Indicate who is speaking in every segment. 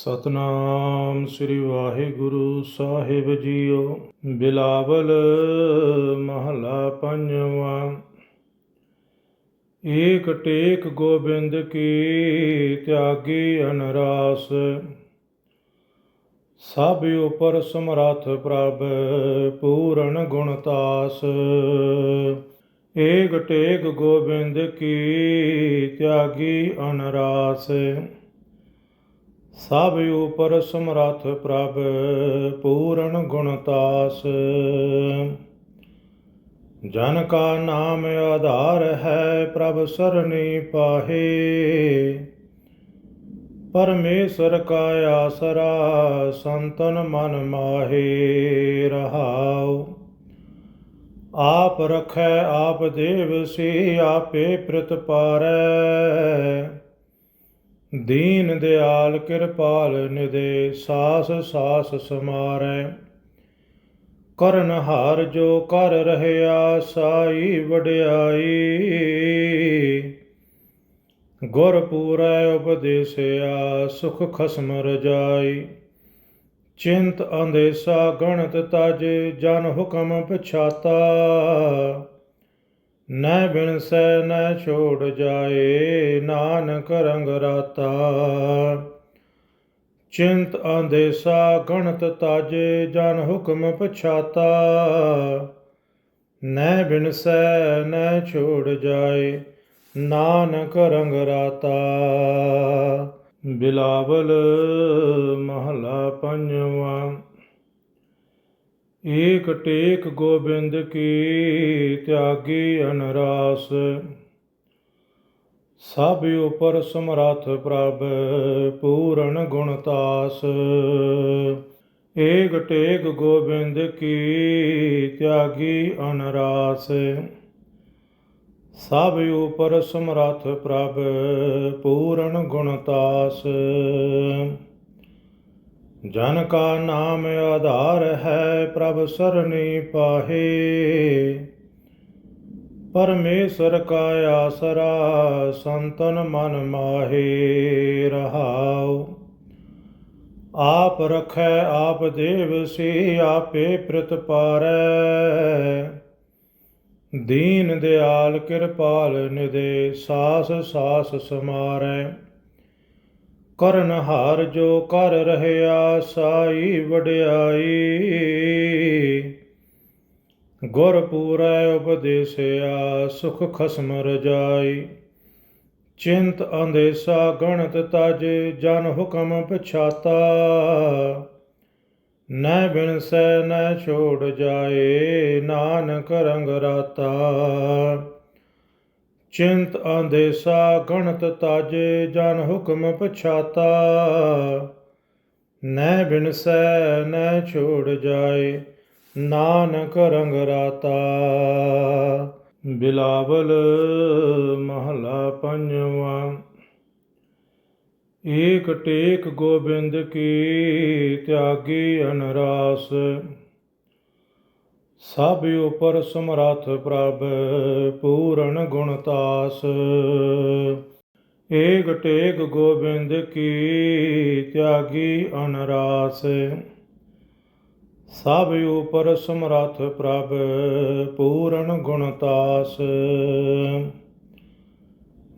Speaker 1: ਸਤਨਾਮ ਸ੍ਰੀ ਵਾਹਿਗੁਰੂ ਸਾਹਿਬ ਜੀਓ। ਬਿਲਾਵਲ ਮਹਲਾ ਪੰਜਵਾਂ। ਏਕ ਟੇਕ ਗੋਬਿੰਦ ਕੀ ਤਿਆਗੀ ਅਨਰਾਸ। ਸਭ ਉਪਰ ਸਮਰੱਥ ਪ੍ਰਭ ਪੂਰਨ ਗੁਣਤਾਸ ਏਕ ਟੇਕ ਗੋਬਿੰਦ ਕੀ ਤਿਆਗੀ ਅਨਰਾਸ। ਸਭ ਉਪਰ ਸਮਰੱਥ ਪ੍ਰਭ, ਪੂਰਨ ਗੁਣਤਾਸ ਜਨ ਕਾ ਨਾਮ ਆਧਾਰ ਹੈ ਪ੍ਰਭ ਸਰਣੀ ਪਾਹੇ। ਪਰਮੇਸ਼ਰ ਕਾ ਆਸਰਾ, ਸੰਤਨ ਮਨ ਮਾਹੇ ਰਹਾਉ। ਆਪ ਰਖੈ ਆਪ ਦੇਵ, ਸੇ ਆਪੇ ਪ੍ਰਤਪਾਰੈ। ਦੀਨ ਦਿਆਲ ਕਿਰਪਾਲ ਨਿਦੇ, ਸਾਸ ਸਾਸ ਸਮਾਰੈ। ਕਰਨ ਹਾਰ ਜੋ ਕਰ ਰਹਿਆ, ਸਾਈ ਵਡਿਆਈ। ਗੁਰ ਪੂਰੈ ਉਪਦੇਸਿਆ, ਸੁਖ ਖਸਮ ਰਜਾਈ। ਚਿੰਤ ਅੰਦੇਸਾ, ਗਣਤ ਤਜ, ਜਨ ਹੁਕਮ ਪਛਾਤਾ। ਨੈ ਬਿਨਸੈ ਨੈ ਛੋੜ ਜਾਏ, ਨਾਨਕ ਰੰਗ ਰਾਤਾ। ਚਿੰਤ ਆਂਦੇਸਾ ਗਣਤ ਤਾਜੇ, ਜਨ ਹੁਕਮ ਪਛਾਤਾ। ਨੈ ਬਿਨਸੈ ਨੈ ਛੋੜ ਜਾਏ, ਨਾਨਕ ਰੰਗ ਰਾਤਾ। ਬਿਲਾਵਲ ਮਹਲਾ ਪੰਜਵਾਂ। ਏਕ ਟੇਕ ਗੋਬਿੰਦ ਕੀ ਤਿਆਗੀ ਅਨਰਾਸ। ਸਭ ਉਪਰ ਸਮਰੱਥ ਪ੍ਰਭ ਪੂਰਨ ਗੁਣਤਾਸ ਏਕ ਟੇਕ ਗੋਬਿੰਦ ਕੀ ਤਿਆਗੀ ਅਨਰਾਸ। ਸਭ ਉਪਰ ਸਮਰੱਥ ਪ੍ਰਭ ਪੂਰਨ ਗੁਣਤਾਸ ਜਨ ਕਾ ਨਾਮ ਆਧਾਰ ਹੈ ਪ੍ਰਭ ਸਰਣੀ ਪਾਹੇ। ਪਰਮੇਸ਼ਰ ਕਾ ਆਸਰਾ, ਸੰਤਨ ਮਨ ਮਾਹੇ ਰਹਾਉ। ਆਪ ਰਖੈ, ਆਪ ਦੇਵ, ਸੇ ਆਪੇ ਪ੍ਰਤ ਪ੍ਰਤਪਾਰੈ ਦੀਨ ਦਿਆਲ ਕਿਰਪਾਲ ਨਿਦੇ, ਸਾਸ ਸਾਸ ਸਮਾਰੈ। ਕਰਨ ਹਾਰ ਜੋ ਕਰ ਰਹਿਆ, ਸਾਈ ਵਡਿਆਈ। ਗੁਰ ਪੂਰੈ ਉਪਦੇਸਿਆ, ਸੁਖ ਖਸਮ ਰਜਾਈ। ਚਿੰਤ ਅੰਦੇਸਾ, ਗਣਤ ਤਜ, ਜਨ ਹੁਕਮ ਪਛਾਤਾ। ਨੈ ਬਿਨਸੈ ਨੈ ਛੋੜ ਜਾਏ, ਨਾਨਕ ਰੰਗ ਰਾਤਾ। ਚਿੰਤ ਆਂਦੇਸਾ ਗਣਤ ਤਾਜੇ ਜਨ ਹੁਕਮ ਪਛਾਤਾ। ਨੈ ਬਿਨਸੈ ਨੈ ਛੋੜ ਜਾਏ, ਨਾਨਕ ਰੰਗ ਰਾਤਾ। ਬਿਲਾਵਲ ਮਹਲਾ ਪੰਜਵਾਂ। ਏਕ ਟੇਕ ਗੋਬਿੰਦ ਕੀ, ਤਿਆਗੀ ਅਨਰਾਸ। ਸਭ ਉਪਰ ਸਮਰੱਥ ਪ੍ਰਭ, ਪੂਰਨ ਗੁਣਤਾਸ ਏਕ ਟੇਕ ਗੋਬਿੰਦ ਕੀ ਤਿਆਗੀ ਅਨਰਾਸ। ਸਭ ਉਪਰ ਸਮਰੱਥ ਪ੍ਰਭ, ਪੂਰਨ ਗੁਣਤਾਸ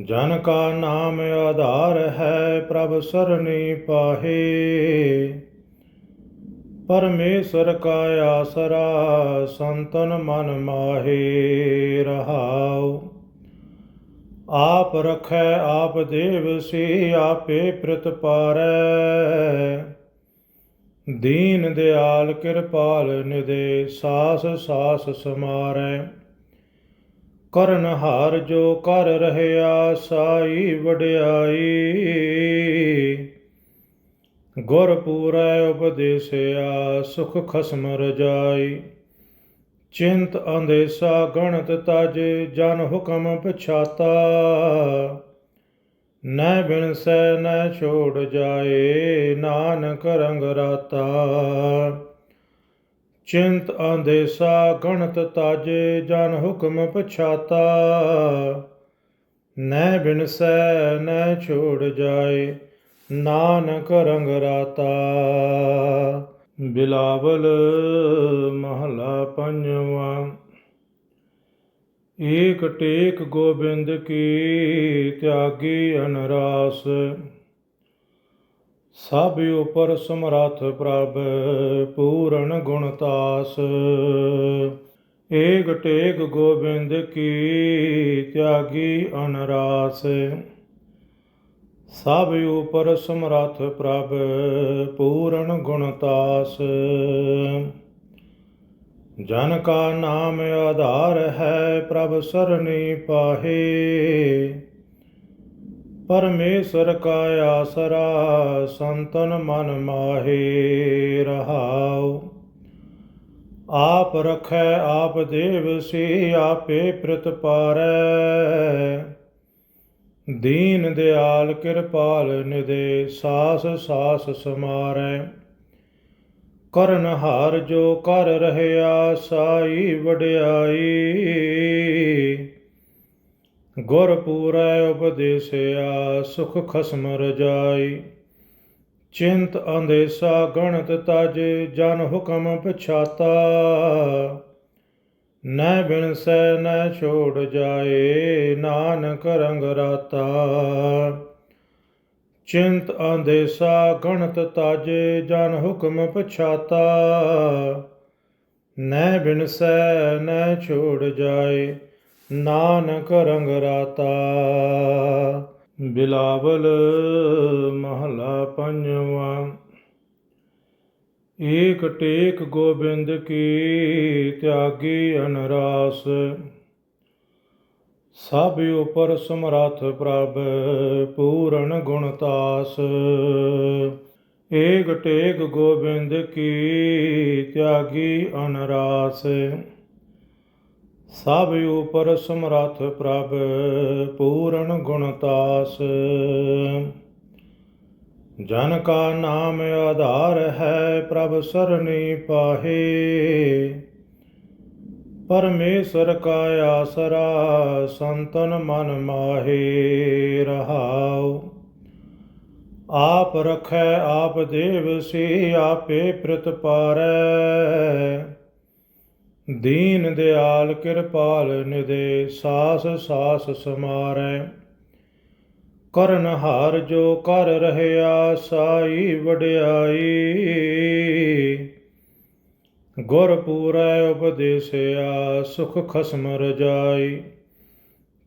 Speaker 1: ਜਨ ਕਾ ਨਾਮ ਆਧਾਰ ਹੈ ਪ੍ਰਭ ਸਰਣੀ ਪਾਹੇ। ਪਰਮੇਸ਼ਰ ਕਾ ਆਸਰਾ, ਸੰਤਨ ਮਨ ਮਾਹੇ ਰਹਾਉ। ਆਪ ਰਖੈ, ਆਪ ਦੇਵ ਸੇ, ਆਪੇ ਪ੍ਰਤਪਾਰੈ ਦੀਨ ਦਿਆਲ ਕਿਰਪਾਲ ਨਿਦੇ, ਸਾਸ ਸਾਸ ਸਮਾਰੈ। ਕਰਨ ਹਾਰ ਜੋ ਕਰ ਰਹਿਆ, ਸਾਈ ਵਡਿਆਈ। ਗੁਰ ਪੂਰੈ ਉਪਦੇਸਿਆ, ਸੁਖ ਖਸਮ ਰਜਾਈ। ਚਿੰਤ ਅੰਦੇਸਾ, ਗਣਤ ਤਜ, ਜਨ ਹੁਕਮ ਪਛਾਤਾ। ਨੈ ਬਿਨਸੈ, ਨੈ ਛੋੜ ਜਾਏ, ਨਾਨਕ ਰੰਗ ਰਾਤਾ। ਚਿੰਤ ਆਂਦੇਸਾ ਗਣਤ ਤਾਜੇ, ਜਨ ਹੁਕਮ ਪਛਾਤਾ। ਨੈ ਬਿਨਸੈ, ਨੈ ਛੋੜ ਜਾਏ ਨਾਨਕ ਰੰਗ ਰਾਤਾ ਬਿਲਾਵਲ ਮਹਲਾ ਪੰਜਵਾਂ। ਏਕ ਟੇਕ ਗੋਬਿੰਦ ਕੀ ਤਿਆਗੀ ਅਨਰਾਸ। ਸਭ ਉਪਰ ਸਮਰੱਥ ਪ੍ਰਭ ਪੂਰਨ ਗੁਣਤਾਸ ਏਕ ਟੇਕ ਗੋਬਿੰਦ ਕੀ ਤਿਆਗੀ ਅਨਰਾਸ। ਸਭ ਉਪਰ ਸਮਰੱਥ ਪ੍ਰਭ, ਪੂਰਨ ਗੁਣਤਾਸ ਜਨ ਕਾ ਨਾਮ ਆਧਾਰ ਹੈ, ਪ੍ਰਭ ਸਰਣੀ ਪਾਹੇ। ਪਰਮੇਸ਼ਰ ਕਾ ਆਸਰਾ, ਸੰਤਨ ਮਨ ਮਾਹੇ ਰਹਾਉ। ਆਪ ਰਖੈ, ਆਪ ਦੇਵ, ਸੀ ਆਪੇ ਪ੍ਰਤਪਾਰੈ। ਦੀਨ ਦਿਆਲ ਕਿਰਪਾਲ ਨਿਦੇ ਸਾਸ ਸਾਸ ਸਮਾਰੈ। ਕਰਨ ਹਾਰ ਜੋ ਕਰ ਰਹਿਆ, ਸਾਈ ਵਡਿਆਈ। ਗੁਰ ਪੂਰੈ ਉਪਦੇਸਿਆ, ਸੁਖ ਖਸਮ ਰਜਾਈ। ਚਿੰਤ ਅੰਦੇਸਾ, ਗਣਤ ਤਜ, ਜਨ ਹੁਕਮ ਪਛਾਤਾ। ਨੈ ਬਿਨਸੈ ਨੈ ਛੋੜ ਜਾਏ, ਨਾਨਕ ਰੰਗ ਰਾਤਾ। ਚਿੰਤ ਅੰਦੇਸਾ ਗਣਤ ਤਾਜੇ, ਜਨ ਹੁਕਮ ਪਛਾਤਾ। ਨੈ ਬਿਨਸੈ ਨੈ ਛੋੜ ਜਾਏ, ਨਾਨਕ ਰੰਗ ਰਾਤਾ। ਬਿਲਾਵਲ ਮਹਲਾ ਪੰਜਵਾ। ਏਕ ਟੇਕ ਗੋਬਿੰਦ ਕੀ ਤਿਆਗੀ ਅਨਰਾਸ। ਸਭ ਉਪਰ ਸਮਰੱਥ ਪ੍ਰਭ ਪੂਰਨ ਗੁਣਤਾਸ ਏਕ ਟੇਕ ਗੋਬਿੰਦ ਕੀ ਤਿਆਗੀ ਅਨਰਾਸ। ਸਭ ਉਪਰ ਸਮਰੱਥ ਪ੍ਰਭ ਪੂਰਨ ਗੁਣਤਾਸ ਜਨ ਕਾ ਨਾਮ ਆਧਾਰ ਹੈ ਪ੍ਰਭ ਸਰਣੀ ਪਾਹੇ। ਪਰਮੇਸ਼ਰ ਕਾ ਆਸਰਾ ਸੰਤਨ ਮਨ ਮਾਹੇ ਰਹਾਉ। ਆਪ ਰਖੈ, ਆਪ ਦੇਵ, ਸੇ ਆਪੇ ਪ੍ਰਤਪਾਰੈ ਦੀਨ ਦਿਆਲ ਕਿਰਪਾਲ ਨਿਦੇ ਸਾਸ ਸਾਸ ਸਮਾਰੈ। ਕਰਨ ਹਾਰ ਜੋ ਕਰ ਰਹਿਆ, ਸਾਈ ਵਡਿਆਈ। ਗੁਰ ਪੂਰੈ ਉਪਦੇਸਿਆ, ਸੁਖ ਖਸਮ ਰਜਾਈ।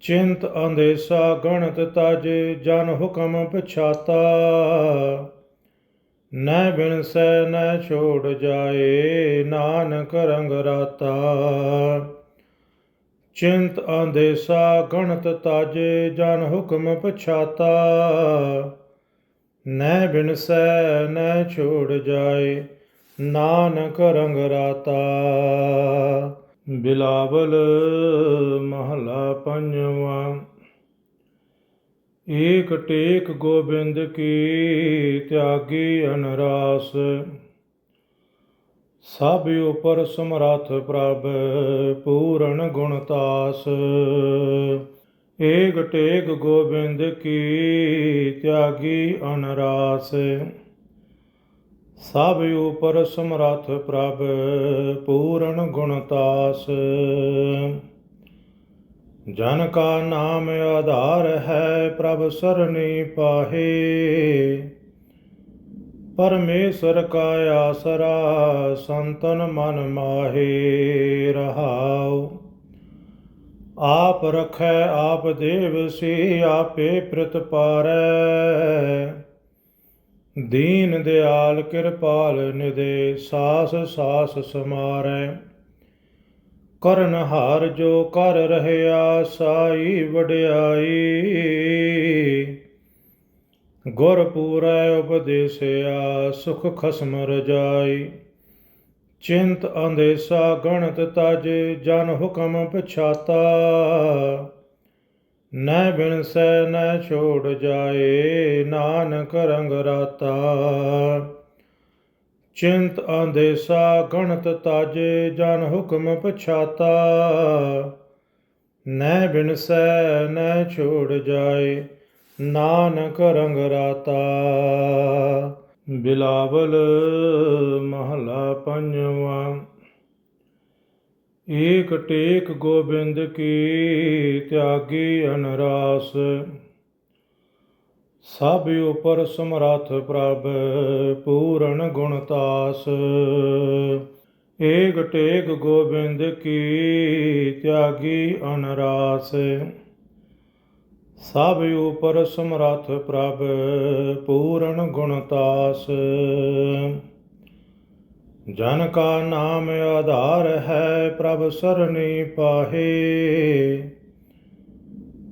Speaker 1: ਚਿੰਤ ਅੰਦੇਸਾ, ਗਣਤ ਤਜ, ਜਨ ਹੁਕਮ ਪਛਾਤਾ। ਨੈ ਬਿਨਸੈ ਨੈ ਛੋੜ ਜਾਏ, ਨਾਨਕ ਰੰਗ ਰਾਤਾ। ਚਿੰਤ ਅੰਦੇਸਾ ਗਣਤ ਤਾਜੇ ਜਨ ਹੁਕਮ ਪਛਾਤਾ। ਨੈ ਬਿਨਸੈ ਨੈ ਛੋੜ ਜਾਏ, ਨਾਨਕ ਰੰਗ ਰਾਤਾ। ਬਿਲਾਵਲ ਮਹਲਾ ਪੰਜਵਾ। ਏਕ ਟੇਕ ਗੋਬਿੰਦ ਕੀ, ਤਿਆਗੀ ਅਨਰਾਸ। ਸਭ ਉਪਰ ਸਮਰੱਥ ਪ੍ਰਭ, ਪੂਰਨ ਗੁਣਤਾਸ ਏਕ ਟੇਕ ਗੋਬਿੰਦ ਕੀ ਤਿਆਗੀ ਅਨਰਾਸ। ਸਭ ਉਪਰ ਸਮਰੱਥ ਪ੍ਰਭ, ਪੂਰਨ ਗੁਣਤਾਸ ਜਨ ਕਾ ਨਾਮ ਆਧਾਰ ਹੈ ਪ੍ਰਭ ਸਰਣੀ ਪਾਹੇ। ਪਰਮੇਸ਼ਰ ਕਾ ਆਸਰਾ, ਸੰਤਨ ਮਨ ਮਾਹੇ ਰਹਾਉ। ਆਪ ਰਖੈ, ਆਪ ਦੇਵ ਸੇ, ਆਪੇ ਪ੍ਰਤਪਾਰੈ ਦੀਨ ਦਿਆਲ ਕਿਰਪਾਲ ਨਿਦੇ, ਸਾਸ ਸਾਸ ਸਮਾਰੈ। ਕਰਨ ਹਾਰ ਜੋ ਕਰ ਰਹਿਆ, ਸਾਈ ਵਡਿਆਈ। ਗੁਰ ਪੂਰੈ ਉਪਦੇਸਿਆ, ਸੁਖ ਖਸਮ ਰਜਾਈ। ਚਿੰਤ ਅੰਦੇਸਾ, ਗਣਤ ਤਜ, ਜਨ ਹੁਕਮ ਪਛਾਤਾ। ਨੈ ਬਿਨਸੈ ਨੈ ਛੋੜ ਜਾਏ, ਨਾਨਕ ਰੰਗ ਰਾਤਾ। ਚਿੰਤ ਆਂਦੇਸਾ ਗਣਤ ਤਜ, ਜਨ ਹੁਕਮ ਪਛਾਤਾ। ਨੈ ਬਿਨਸੈ ਨੈ ਛੋੜ ਜਾਏ। ਨਾਨਕ ਰੰਗ ਰਾਤਾ ਬਿਲਾਵਲ ਮਹਲਾ ਪੰਜਵਾਂ। ਏਕ ਟੇਕ ਗੋਬਿੰਦ ਕੀ ਤਿਆਗੀ ਅਨਰਾਸ। ਸਭ ਉਪਰ ਸਮਰੱਥ ਪ੍ਰਭ ਪੂਰਨ ਗੁਣਤਾਸ ਏਕ ਟੇਕ ਗੋਬਿੰਦ ਕੀ ਤਿਆਗੀ ਅਨਰਾਸ। ਸਭ ਉਪਰ ਸਮਰੱਥ ਪ੍ਰਭ, ਪੂਰਨ ਗੁਣਤਾਸ ਜਨ ਕਾ ਨਾਮ ਆਧਾਰ ਹੈ, ਪ੍ਰਭ ਸਰਣੀ ਪਾਹੇ।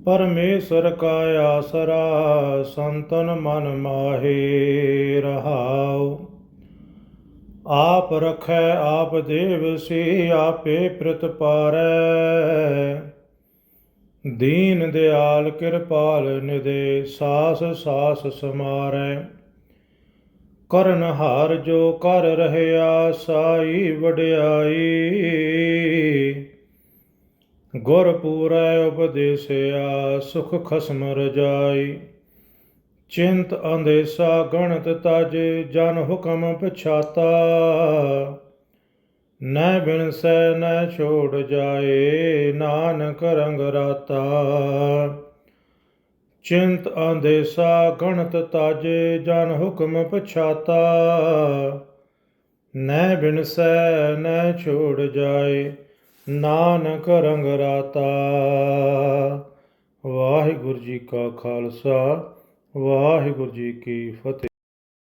Speaker 1: ਪਰਮੇਸ਼ਰ ਕਾ ਆਸਰਾ, ਸੰਤਨ ਮਨ ਮਾਹੇ ਰਹਾਉ। ਆਪ ਰਖੈ, ਆਪ ਦੇਵ, ਸੇ ਆਪੇ ਪ੍ਰਤਪਾਰੈ। ਦੀਨ ਦਿਆਲ ਕਿਰਪਾਲ ਨਿਦੇ ਸਾਸ ਸਾਸ ਸਮਾਰੈ। ਕਰਨ ਹਾਰ ਜੋ ਕਰ ਰਹਿਆ, ਸਾਈ ਵਡਿਆਈ। ਗੁਰ ਪੂਰੈ ਉਪਦੇਸਿਆ, ਸੁਖ ਖਸਮ ਰਜਾਈ। ਚਿੰਤ ਅੰਦੇਸਾ, ਗਣਤ ਤਜ, ਜਨ ਹੁਕਮ ਪਛਾਤਾ। ਨੈ ਬਿਨਸੈ ਨੈ ਛੋੜ ਜਾਏ, ਨਾਨਕ ਰੰਗ ਰਾਤਾ। ਚਿੰਤ ਅੰਦੇਸਾ, ਗਣਤ ਤਾਜੇ, ਜਨ ਹੁਕਮ ਪਛਾਤਾ। ਨੈ ਬਿਨਸੈ ਨੈ ਛੋੜ ਜਾਏ, ਨਾਨਕ ਰੰਗ ਰਾਤਾ। ਵਾਹਿਗੁਰੂ ਜੀ ਕਾ ਖਾਲਸਾ, ਵਾਹਿਗੁਰੂ ਜੀ ਕੀ ਫਤਿਹ।